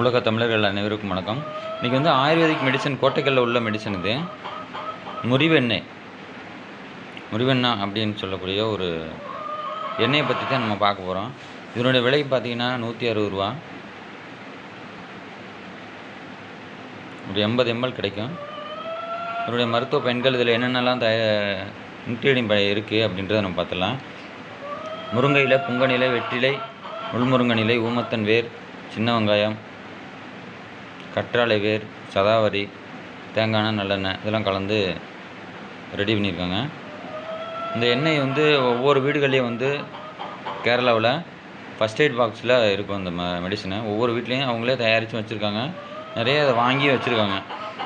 உலக தமிழர்கள் அனைவருக்கும் வணக்கம். இன்றைக்கி வந்து ஆயுர்வேதிக் மெடிசன் கோட்டைக்கல்ல உள்ள மெடிசன் இது. முறிவெண்ணெய். முறிவெண்ணெய் அப்படின்னு சொல்லக்கூடிய ஒரு எண்ணெயை பற்றி தான் நம்ம பார்க்க போகிறோம் இதனுடைய விலை பார்த்தீங்கன்னா நூற்றி அறுபது ரூபா. ஒரு எண்பது எம்எல் கிடைக்கும். இதனுடைய மருத்துவ பயன்கள் இதில் என்னென்னலாம் தய இன்க்ரீடியன் இருக்குது அப்படின்றத நம்ம பார்த்துடலாம். முருங்கையில் புங்கனிலை வெற்றிலை உள்முருங்கனிலை ஊமத்தன் வேர் சின்ன வெங்காயம் கற்றாழை வேர் சதாவரி தேங்காய் எண்ணெய் நல்லெண்ணெய் இதெல்லாம் கலந்து ரெடி பண்ணியிருக்காங்க. இந்த எண்ணெய் வந்து ஒவ்வொரு வீடுகள்லேயும் வந்து கேரளாவில் ஃபஸ்ட் எய்ட் பாக்ஸில் இருக்கும் அந்த ம மெடிசனை ஒவ்வொரு வீட்லேயும் அவங்களே தயாரித்து வச்சுருக்காங்க. நிறைய அதை வாங்கி வச்சுருக்காங்க.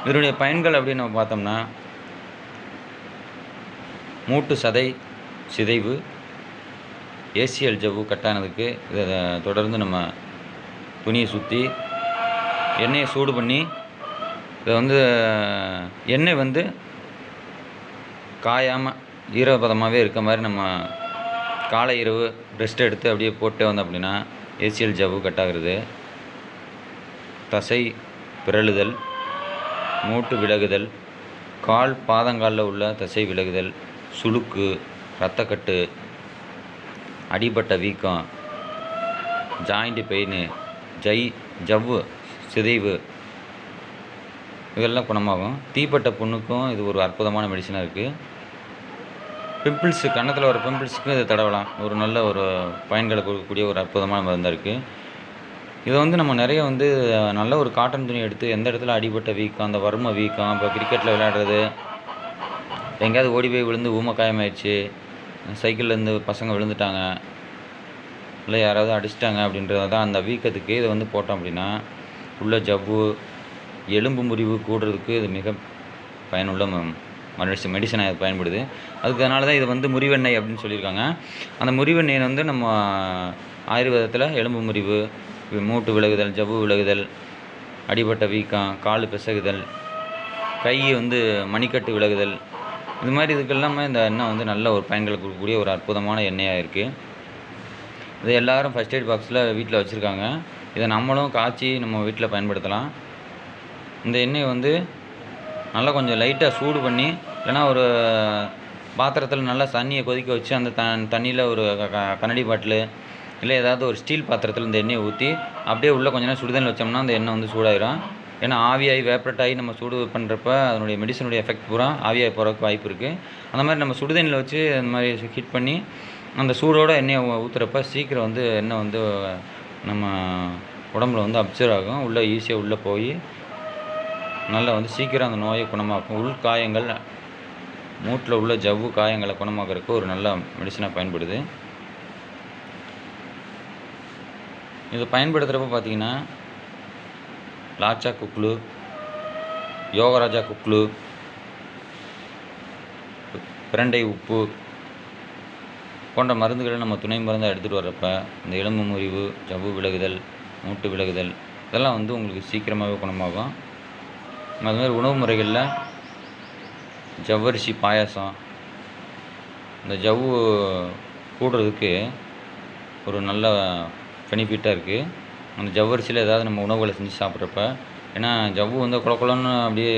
இதனுடைய பயன்கள் அப்படின்னு நம்ம பார்த்தோம்னா மூட்டு சதை சிதைவு ஏசியல் ஜவ்வு கட்டானதுக்கு இதை தொடர்ந்து நம்ம துணியை சுற்றி எண்ணெயை சூடு பண்ணி இதை வந்து எண்ணெய் வந்து காயாமல் ஈரப்பதமாகவே இருக்க மாதிரி நம்ம காலை இரவு ரெஸ்ட் எடுத்து அப்படியே போட்டே வந்தோம் அப்படின்னா ஏசியல் ஜவ்வு கட்டாகிறது தசை பிறழுதல் மூட்டு விலகுதல் கால் பாதங்காலில் உள்ள தசை விலகுதல் சுளுக்கு இரத்தக்கட்டு அடிபட்ட வீக்கம் ஜாயிண்ட் பெயின் ஜை ஜவ்வு சிதைவு. இதெல்லாம் குணமாகும். தீப்பட்ட புண்ணுக்கும் இது ஒரு அற்புதமான மெடிசனாக இருக்குது பிம்பிள்ஸு கன்னத்தில் வர பிம்பிள்ஸுக்கும் இதை தடவலாம். ஒரு நல்ல ஒரு பயன்களை கொடுக்கக்கூடிய ஒரு அற்புதமான மருந்தாக இருக்குது இதை வந்து நம்ம நிறைய வந்து நல்ல ஒரு காட்டன் துணி எடுத்து எந்த இடத்துல அடிபட்ட வீக்கம் அந்த வறுமை வீக்கம் இப்போ கிரிக்கெட்டில் விளையாடுறது எங்கேயாவது ஓடி போய் விழுந்து ஊமக்காயமாயிடுச்சு சைக்கிள்லேருந்து பசங்க விழுந்துட்டாங்க இல்லை யாராவது அடிச்சிட்டாங்க அப்படின்றது தான் அந்த வீக்கத்துக்கு இதை வந்து போட்டோம் அப்படின்னா உள்ள ஜவ்வு எலும்பு முறிவு கூடுறதுக்கு இது மிக பயனுள்ள மெடிசன் மெடிசனாக இது பயன்படுது. அதுக்கு அதனால தான் இது வந்து முறிவெண்ணெய் அப்படின்னு சொல்லியிருக்காங்க. அந்த முறிவெண்ணெய் வந்து நம்ம ஆயுர்வேதத்தில் எலும்பு முறிவு மூட்டு விலகுதல் ஜவ்வு விலகுதல் அடிபட்ட வீக்கம் கால் பிசகுதல் கை வந்து மணிக்கட்டு விலகுதல் இது மாதிரி இதுக்கெல்லாமே இந்த எண்ணெய் வந்து நல்ல ஒரு பயன்களை கொடுக்கக்கூடிய ஒரு அற்புதமான எண்ணெயாக இருக்குது இது எல்லோரும் ஃபஸ்ட் எய்ட் பாக்ஸில் வீட்டில் வச்சுருக்காங்க. இதை நம்மளும் காய்ச்சி நம்ம வீட்டில் பயன்படுத்தலாம். இந்த எண்ணெயை வந்து நல்லா கொஞ்சம் லைட்டாக சூடு பண்ணி இல்லைனா ஒரு பாத்திரத்தில் நல்லா தண்ணியை கொதிக்க வச்சு அந்த த தண்ணியில் ஒரு கண்ணடி பாட்டில் இல்லை ஏதாவது ஒரு ஸ்டீல் பாத்திரத்தில் இந்த எண்ணெயை ஊற்றி அப்படியே உள்ளே கொஞ்ச நேரம் சுடுதண்ணில் வச்சோம்னா அந்த எண்ணெய் வந்து சூடாயிரும். ஏன்னா ஆவியாகி வேப்ரேட் ஆகி நம்ம சூடு பண்ணுறப்ப அதனுடைய மெடிசனுடைய எஃபெக்ட் பூரா ஆவியாகி போகிறதுக்கு வாய்ப்பு இருக்குது அந்த மாதிரி நம்ம சுடுதண்ணியில் வச்சு அந்த மாதிரி ஹீட் பண்ணி அந்த சூடோட எண்ணெயை ஊற்றுறப்ப சீக்கிரம் வந்து எண்ணெய் வந்து நம்ம உடம்புல வந்து அப்சர்வ் ஆகும். உள்ளே ஈஸியாக உள்ளே போய் நல்லா வந்து சீக்கிரம் அந்த நோயை குணமாக்கும். உள் காயங்கள் மூட்டில் உள்ள ஜவ்வு காயங்களை குணமாக்குறதுக்கு ஒரு நல்ல மெடிசனாக பயன்படுது. இதை பயன்படுத்துகிறப்ப பார்த்தீங்கன்னா லாச்சா குக்லு யோகராஜா குக்லு பிரண்டை உப்பு போன்ற மருந்துகளை நம்ம துணை மருந்தாக எடுத்துகிட்டு வர்றப்ப இந்த எலும்பு முறிவு ஜவ்வு விலகுதல் மூட்டு விலகுதல் இதெல்லாம் வந்து உங்களுக்கு சீக்கிரமாகவே குணமாகும். அது மாதிரி உணவு முறைகளில் ஜவ்வரிசி பாயாசம் இந்த ஜவ்வு கூடுறதுக்கு ஒரு நல்ல பெனிஃபிட்டாக இருக்குது. அந்த ஜவ்வரிசியில் ஏதாவது நம்ம உணவுகளை செஞ்சு சாப்பிட்றப்ப ஏன்னா ஜவ்வு வந்து குளக்குளன்னு அப்படியே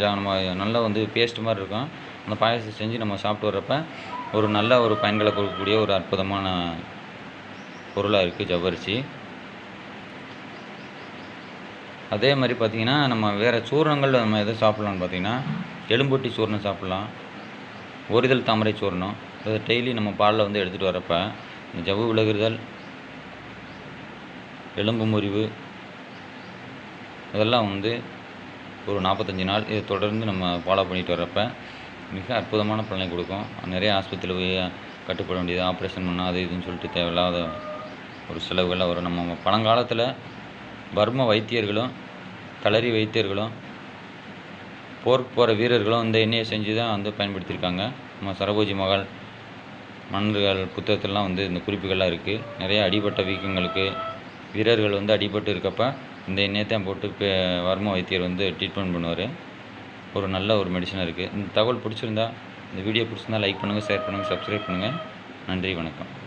ஜா நம்ம நல்லா வந்து பேஸ்ட் மாதிரி இருக்கும். அந்த பாயாசத்தை செஞ்சு நம்ம சாப்பிட்டு வர்றப்ப ஒரு நல்ல ஒரு பயன்களை கொடுக்கக்கூடிய ஒரு அற்புதமான பொருளாக இருக்குது ஜவ்வரிசி. அதே மாதிரி பார்த்திங்கன்னா நம்ம வேறு சூரணங்கள் நம்ம எதை சாப்பிட்லான்னு பார்த்திங்கன்னா எலும்பூட்டி சூர்ணம் சாப்பிட்லாம். ஒரிதல் தாமரை சூர்ணம். அதை டெய்லி நம்ம பாலில் வந்து எடுத்துகிட்டு வரப்போ இந்த ஜவ்வு விலகுதல் எலும்பு முறிவு இதெல்லாம் வந்து ஒரு நாற்பத்தஞ்சு நாள் இதை தொடர்ந்து நம்ம ஃபாலோ பண்ணிட்டு வரப்போ மிக அற்புதமான பலனை கொடுக்கும். நிறைய ஆஸ்பத்திரியில் போய் கட்டுப்பட வேண்டியது ஆப்ரேஷன் பண்ணால் அது இதுன்னு சொல்லிட்டு தேவையில்லாத ஒரு செலவுகள்லாம் வரும். நம்ம பழங்காலத்தில் பர்ம வைத்தியர்களும் களரி வைத்தியர்களும் போருக்கு போகிற வீரர்களும் இந்த எண்ணெயை செஞ்சு தான் வந்து பயன்படுத்தியிருக்காங்க. நம்ம சரபோஜி மகள் மன்னர்கள் புத்தகத்திலலாம் வந்து இந்த குறிப்புகள்லாம் இருக்குது நிறைய அடிபட்ட வீக்கங்களுக்கு வீரர்கள் வந்து அடிபட்டு இருக்கப்ப இந்த எண்ணெயை தான் போட்டு இப்போ வைத்தியர் வந்து ட்ரீட்மெண்ட் பண்ணுவார். ஒரு நல்ல ஒரு மெடிசனாக இருக்குது இந்த தகவல் பிடிச்சிருந்தா இந்த வீடியோ பிடிச்சிருந்தா லைக் பண்ணுங்கள் ஷேர் பண்ணுங்கள் சப்ஸ்கிரைப் பண்ணுங்கள் நன்றி வணக்கம்.